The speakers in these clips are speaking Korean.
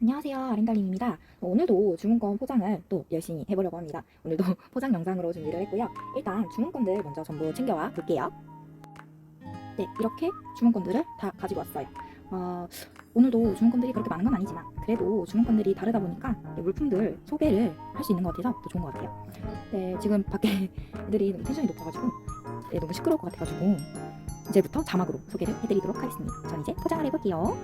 안녕하세요. 아름달님입니다. 오늘도 주문권 포장을 또 열심히 해보려고 합니다. 오늘도 포장 영상으로 준비를 했고요. 일단 주문권들 먼저 전부 챙겨와 볼게요. 네 이렇게 주문권들을 다 가지고 왔어요. 어, 오늘도 주문권들이 그렇게 많은 건 아니지만 그래도 주문권들이 다르다 보니까 이 물품들 소개를 할 수 있는 것 같아서 더 좋은 것 같아요. 네 지금 밖에 애들이 너무 텐션이 높아가지고 네, 너무 시끄러울 것 같아가지고 이제부터 자막으로 소개를 해드리도록 하겠습니다. 전 이제 포장을 해볼게요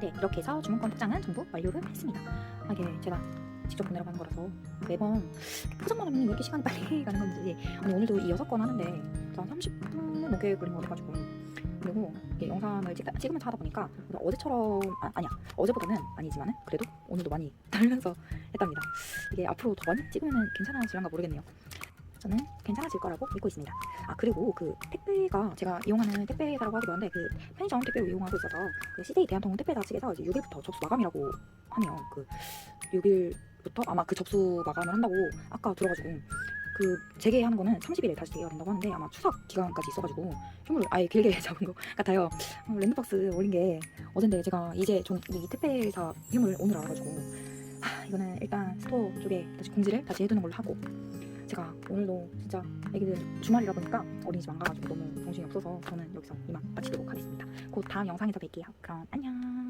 네, 이렇게 해서 주문권 포장은 전부 완료를 했습니다. 아, 이게 제가 직접 가는 거라서 매번 포장만 하면 왜 이렇게 시간이 빨리 가는 건지 아니 오늘도 이 여섯 건 하는데 한 30분 넘게 걸린 것 같아가지고 그리고 영상을 찍, 찍으면서 하다 보니까 어제처럼 아, 아니야 어제보다는 아니지만은 그래도 오늘도 많이 달면서 했답니다. 이게 앞으로 더 많이 찍으면 괜찮아질란가 모르겠네요. 저는 괜찮아질 거라고 믿고 있습니다. 아 그리고 그 택배가 제가 이용하는 택배 회사라고 하기도 한데 그 편의점 택배를 이용하고 있어서 그 CJ 대한통운 택배사 측에서 이제 6일부터 접수 마감이라고 하네요. 그 6일부터 아마 그 접수 마감을 한다고 아까 들어가지고 그 재개하는 거는 30일에 다시 재개가 된다고 하는데 아마 추석 기간까지 있어가지고 휴무를 아예 길게 잡은 것 같아요. 어, 랜드박스 올린 게 어젠데 제가 이제 좀이 택배사 휴무를 오늘 알아가지고 아 이거는 일단 스토어 쪽에 다시 공지를 다시 해두는 걸로 하고 제가 오늘도 진짜 애기들 주말이라 보니까 어린이집 안 가가지고 너무 정신이 없어서 저는 여기서 이만 마치도록 하겠습니다. 곧 다음 영상에서 뵐게요. 그럼 안녕.